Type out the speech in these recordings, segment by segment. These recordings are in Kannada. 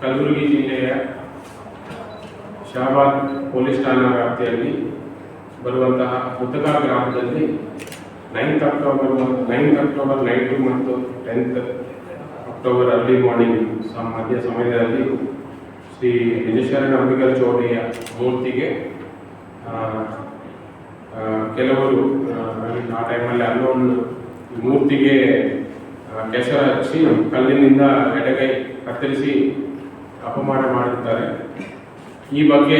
ಕಲಬುರಗಿ ಜಿಲ್ಲೆಯ ಶಹಾಬಾದ್ ಪೊಲೀಸ್ ಠಾಣಾ ವ್ಯಾಪ್ತಿಯಲ್ಲಿ ಬರುವಂತಹ ಮುತಕ ಗ್ರಾಮದಲ್ಲಿ ninth October ninth October night ಮತ್ತು ಟೆಂತ್ ಅಕ್ಟೋಬರ್ ಅರ್ಲಿ ಮಾರ್ನಿಂಗ್ ಮಧ್ಯ ಸಮಯದಲ್ಲಿ ಶ್ರೀ ನಿಜಶರಣ ಅಂಬಿಗರ್ ಚೌಡಿಯ ಮೂರ್ತಿಗೆ ಕೆಲವರು ಆ, ಟೈಮಲ್ಲಿ ಅಲ್ಲೊಂದು ಮೂರ್ತಿಗೆ ಕೆಸರು ಹಚ್ಚಿ ಕಲ್ಲಿನಿಂದ ಎಡಗೈ ಕತ್ತರಿಸಿ ಅಪಮಾನ ಮಾಡುತ್ತಾರೆ ಈ ಬಗ್ಗೆ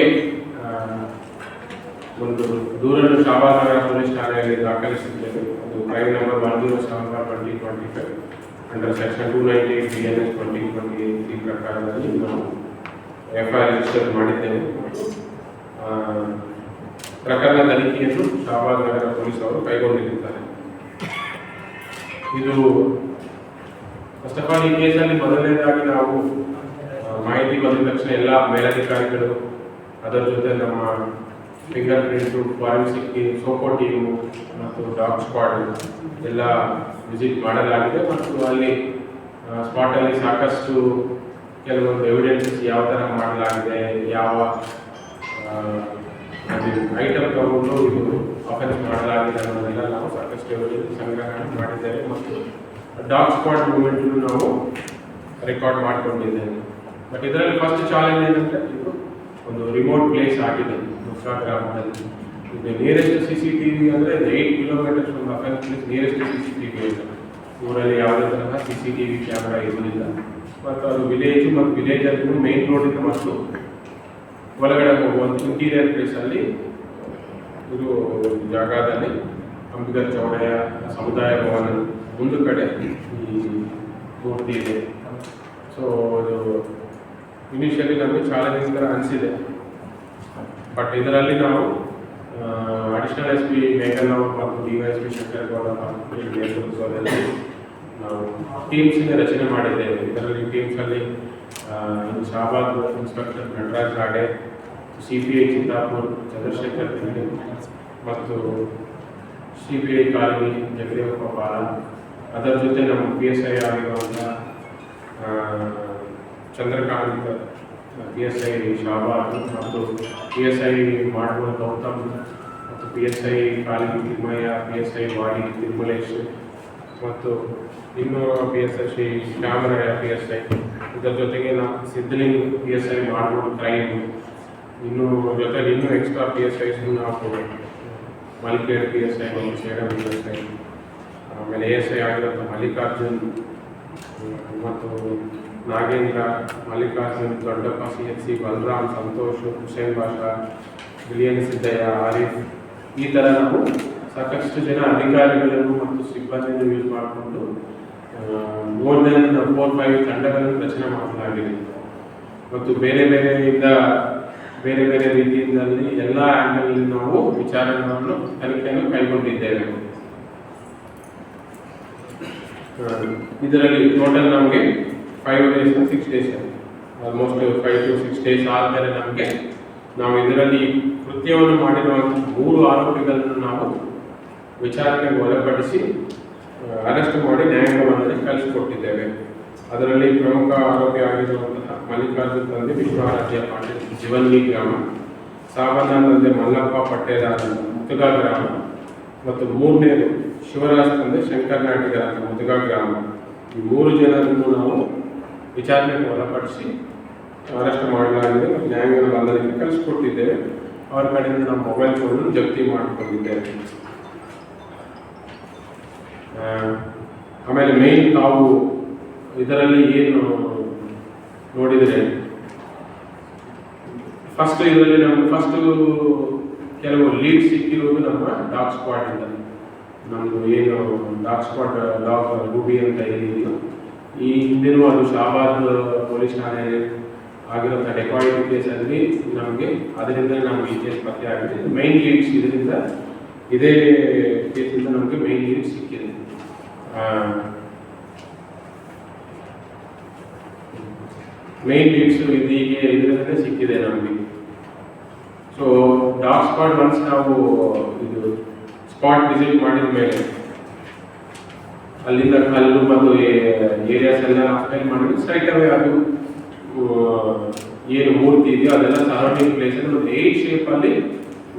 ಒಂದು ದೂರನ್ನು ಶಾಬಾನಗರ ಪೊಲೀಸ್ ಠಾಣೆಯಲ್ಲಿ ದಾಖಲಿಸಿದ್ದೇವೆ ಅದು crime number one zero seven five twenty twenty five under section two ninety eight B N S twenty twenty ಈ ಪ್ರಕಾರದಲ್ಲಿ ನಾವು ಎಫ್ ಐ ಆರ್ ರಿಜಿಸ್ಟರ್ ಮಾಡಿದ್ದೇವೆ ಪ್ರಕರಣ ತನಿಖೆಯನ್ನು ಶಾಬಾನಗರ ನಗರ ಪೊಲೀಸ್ ಅವರು ಕೈಗೊಂಡಿರುತ್ತಾರೆ. ಇದು ಫಸ್ಟ್ ಆಫ್ ಆಲ್ ಈ ಕೇಸಲ್ಲಿ ಮೊದಲನೇದಾಗಿ ನಾವು ಮಾಹಿತಿ ಬಂದ ತಕ್ಷಣ ಎಲ್ಲ ಮೇಲಧಿಕಾರಿಗಳು, ಅದರ ಜೊತೆ ನಮ್ಮ ಫಿಂಗರ್ ಪ್ರಿಂಟು ಫಾರೆನ್ಸಿಕ್ ಸೋಪೋ ಟೀಮು ಮತ್ತು ಡಾಗ್ ಸ್ಕ್ವಾಡ್ ಎಲ್ಲ ವಿಸಿಟ್ ಮಾಡಲಾಗಿದೆ ಮತ್ತು ಅಲ್ಲಿ ಸ್ಪಾಟಲ್ಲಿ ಸಾಕಷ್ಟು ಕೆಲವೊಂದು ಎವಿಡೆನ್ಸಸ್ ಯಾವ ಥರ ಮಾಡಲಾಗಿದೆ, ಯಾವ ಐಟಮ್ ತಗೊಂಡು ಇದು ಅಫೆನ್ಸ್ ಮಾಡಲಾಗಿದೆ ಅನ್ನೋದೆಲ್ಲ ನಾವು ಸಾಕಷ್ಟು ಎವಿಡೆನ್ಸ್ ಸಂಗ್ರಹಣೆ ಮಾಡಿದ್ದೇವೆ ಮತ್ತು ಡಾಗ್ ಸ್ಕ್ವಾಡ್ ಮೂಮೆಂಟನ್ನು ನಾವು ರೆಕಾರ್ಡ್ ಮಾಡ್ಕೊಂಡಿದ್ದೇವೆ. ಬಟ್ ಇದರಲ್ಲಿ ಫಸ್ಟ್ ಚಾಲೆಂಜ್ ಏನಂದ್ರೆ ಇದು ಒಂದು ರಿಮೋಟ್ ಪ್ಲೇಸ್ ಆಗಿದೆ ಮುಸ್ರಾ ಗ್ರಾಮದಲ್ಲಿ. ಇದು nearest C C T V ಅಂದರೆ ಏಯ್ಟ್ ಕಿಲೋಮೀಟರ್ಸ್ ಒಂದು offence nearest C C T V ಅಂತ. ಊರಲ್ಲಿ ಯಾವುದೇ ತರಹ C C T V camera ಇರಲಿಲ್ಲ ಮತ್ತು ಅದು ವಿಲೇಜ್ ಮತ್ತು ವಿಲೇಜಲ್ಲಿ ಮೇನ್ ರೋಡಿಂದ ಮತ್ತು ಒಳಗಡೆ ಹೋಗುವಂಥ ಇಂಟೀರಿಯರ್ ಪ್ಲೇಸಲ್ಲಿ ಇದು ಜಾಗದಲ್ಲಿ ಅಂಬಿಗರ್ ಚೌಡಯ್ಯ ಸಮುದಾಯ ಭವನ ಒಂದು ಕಡೆ ಈ ಮೂರ್ತಿ ಇದೆ. ಸೊ ಇದು ಇನಿಷಿಯಲಿ ನಮಗೆ ಚಾಲೆಂಜಿಂಗ್ ಥರ ಅನಿಸಿದೆ. ಬಟ್ ಇದರಲ್ಲಿ ನಾವು ಅಡಿಷನಲ್ ಎಸ್ ಪಿ ಮೇಘನ್ ಅವರು ಮತ್ತು D Y S P Shankar Gowda ನಾವು ಟೀಮ್ಸಿಂದ ರಚನೆ ಮಾಡಿದ್ದೇವೆ. ಇದರಲ್ಲಿ ಟೀಮ್ಸಲ್ಲಿ Shahabad inspector Nataraj Rade C P I Chittapur, Chandrashekar Tindi ಮತ್ತು C P I colony Jagadevappa Bala ಅದರ ಜೊತೆ ನಮ್ಮ ಪಿ ಎಸ್ ಐ ಆಗಿರುವಂಥ Chandrakant P S I Shahabad ಮತ್ತು ಪಿ ಎಸ್ ಐ ಮಾಡುವ ಗೌತಮ್ ಮತ್ತು P S I Kali Thimmaiah P S I Wadi Tirumalesh ಮತ್ತು ಇನ್ನು P S I Shri Shyamaraya P S I ಇದರ ಜೊತೆಗೆ ನಾವು ಸಿದ್ಧಲಿಂಗ್ ಪಿ ಎಸ್ ಐ ಮಾಡ್ಬೋದು ಟ್ರೈನ್ ಇನ್ನೂ ಜೊತೆಗೆ ಇನ್ನೂ ಎಕ್ಸ್ಟ್ರಾ ಪಿ ಎಸ್ ಐಸ್ ನಾವು Malkhed P S I Sedam P S I ಆಮೇಲೆ ಎ ಎಸ್ ಐ ಆಗಿರೋಂಥ ಮಲ್ಲಿಕಾರ್ಜುನ್ ಮತ್ತು Nagendra, Mallikarjun, Doddappa, C H C, Balaram, Santosh, Hussain Basha, billion Siddaiah, Arif, ಈ ಥರ ನಾವು ಸಾಕಷ್ಟು ಜನ ಅಧಿಕಾರಿಗಳನ್ನು ಮತ್ತು ಸಿಬ್ಬಂದಿಯನ್ನು ಯೂಸ್ ಮಾಡಿಕೊಂಡು ಮೋರ್ ದೆನ್ ಫೋರ್ ಫೈವ್ ತಂಡಗಳನ್ನು ರಚನೆ ಮಾಡಲಾಗಿದೆ. ಮತ್ತು ಬೇರೆ ಬೇರೆಯಿಂದ ಬೇರೆ ಬೇರೆ ರೀತಿಯಿಂದಲ್ಲಿ ಎಲ್ಲ ಆ್ಯಂಗಲ್ ನಾವು ವಿಚಾರಗಳನ್ನು ತನಿಖೆಯನ್ನು ಕೈಗೊಂಡಿದ್ದೇವೆ. ಇದರಲ್ಲಿ ಟೋಟಲ್ ನಮಗೆ five days six days almost five to six days ಆದಮೇಲೆ ನಮಗೆ ನಾವು ಇದರಲ್ಲಿ ಕೃತ್ಯವನ್ನು ಮಾಡಿರುವಂಥ ಮೂರು ಆರೋಪಿಗಳನ್ನು ನಾವು ವಿಚಾರಣೆಗೆ ಒಳಪಡಿಸಿ ಅರೆಸ್ಟ್ ಮಾಡಿ ನ್ಯಾಯಾಂಗವನ್ನು ಕಳಿಸಿಕೊಟ್ಟಿದ್ದೇವೆ. ಅದರಲ್ಲಿ ಪ್ರಮುಖ ಆರೋಪಿ ಆಗಿರುವಂತಹ ಮಲ್ಲಿಕಾರ್ಜುನ್ ತಂದೆ ವಿಶ್ವರಾಜ್ಯ ಪಾಟೀಲ್ ಜೀವನ್ಗಿ ಗ್ರಾಮ ಸಾವನ್ನ ತಂದೆ ಮಲ್ಲಪ್ಪ ಪಟ್ಟೇದಾರ ಮುತುಗಾ ಗ್ರಾಮ, ಮತ್ತು ಮೂರನೇದು ಶಿವರಾಜ್ ತಂದೆ ನಾಟಿಗರ ಮುತುಗಾ ಗ್ರಾಮ. ಈ ಮೂರು ಜನರನ್ನು ನಾವು ವಿಚಾರಣೆಗೆ ಒಳಪಡಿಸಿ ಅರೆಸ್ಟ್ ಮಾಡಲಾಗಿದೆ ನ್ಯಾಯಾಂಗದ ನ್ಯಾಯಾಂಗ ಬಂಧನಕ್ಕೆ ಕಳಿಸ್ಕೊಟ್ಟಿದ್ದೇವೆ. ಅವರ ಕಡೆಯಿಂದ ನಮ್ಮ ಮೊಬೈಲ್ ಫೋನನ್ನು ಜಪ್ತಿ ಮಾಡಿಕೊಂಡಿದ್ದೇವೆ. ಆಮೇಲೆ ಮೇನ್ ತಾವು ಇದರಲ್ಲಿ ಏನು ನೋಡಿದರೆ ಫಸ್ಟ್ ಇದರಲ್ಲಿ ನಮ್ಗೆ ಫಸ್ಟ್ ಕೆಲವು ಲೀಡ್ ಸಿಕ್ಕಿರುವುದು ನಮ್ಮ ಡಾಕ್ ಸ್ಕ್ವಾಡ್ ಇಂದ. ನಮ್ಮದು ಏನು ಡಾಗ್ ಸ್ಪಾಟ್ ಡಾಕ್ ರೂಬಿ ಅಂತ ಏನಿದೆಯೋ ಈ ಹಿಂದಿನೂ ಅದು ಶಾಬಾದ್ ಪೊಲೀಸ್ ಠಾಣೆ ಆಗಿರೋಂಥ ಡೆಕಾಯಿಟಿ ಕೇಸಲ್ಲಿ ನಮಗೆ ಅದರಿಂದ ನಮಗೆ ಈ ಕೇಸ್ ಪತ್ತೆ ಆಗಿದೆ. ಮೈನ್ ಲೀಡ್ಸ್ ಇದರಿಂದ ಇದೇ ಕೇಸಿಂದ ನಮಗೆ ಮೈನ್ ಲೀಡ್ ಸಿಕ್ಕಿದೆ. ಮೈನ್ ಲೀಡ್ಸ್ ಇದೀಗೆ ಇದರಿಂದ ಸಿಕ್ಕಿದೆ ನಮಗೆ. ಸೊ ಡಾಗ್ ಸ್ಪಾಟ್ ಒನ್ಸ್ ನಾವು ಇದು ಸ್ಪಾಟ್ ವಿಸಿಟ್ ಮಾಡಿದ ಮೇಲೆ ಅಲ್ಲಿಂದ ಕಲ್ಲು ಮತ್ತು ಏರಿಯಾಸ್ ಎಲ್ಲ ಆಕ್ಯುಪೈ ಮಾಡಿದ್ರೆ. ಸ್ಟ್ರೈಟ್ ಅವೇ ಅದು ಏನು ಮೂರ್ತಿ ಇದೆಯೋ ಅದೆಲ್ಲ ಸರೌಂಡಿಂಗ್ ಪ್ಲೇಸ್ ಒಂದು ಏಟ್ ಅಲ್ಲಿ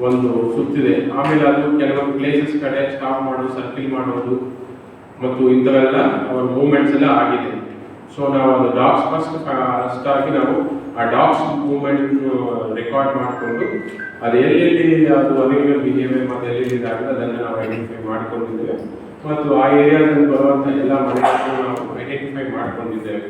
ಒಂದು ಸುತ್ತಿದೆ. ಆಮೇಲೆ ಅದು ಕೆಲವೊಂದು ಪ್ಲೇಸಸ್ ಕಡೆ ಸ್ಟಾಪ್ ಮಾಡೋದು ಸರ್ಕಿಲ್ ಮಾಡೋದು, ಮತ್ತು ಇಂಥವೆಲ್ಲ, ಅವರ ಮೂವ್ಮೆಂಟ್ಸ್ ಎಲ್ಲ ಆಗಿದೆ. ಸೊ ನಾವು ಅದು ಡಾಕ್ಸ್ ಫಸ್ಟ್ ಫಸ್ಟ್ ಆಗಿ ನಾವು ಆ ಡಾಕ್ಸ್ ಮೂವ್ಮೆಂಟ್ ರೆಕಾರ್ಡ್ ಮಾಡಿಕೊಂಡು ಅದು ಎಲ್ಲೆಲ್ಲಿ ಅದು ಅನಿಮಲ್ ಬಿಹೇವಿಯರ್ ಮತ್ತು ಎಲ್ಲೆಲ್ಲಿ ಇದಾಗಿದೆ ಅದನ್ನು ನಾವು ಐಡೆಂಟಿಫೈ ಮಾಡ್ಕೊಂಡಿದ್ದೇವೆ. ಮತ್ತು ಆ ಏರಿಯಾದಲ್ಲಿ ಬರುವಂಥ ಎಲ್ಲ ಮನೆಗಳನ್ನು ನಾವು ಐಡೆಂಟಿಫೈ ಮಾಡ್ಕೊಂಡಿದ್ದೇವೆ.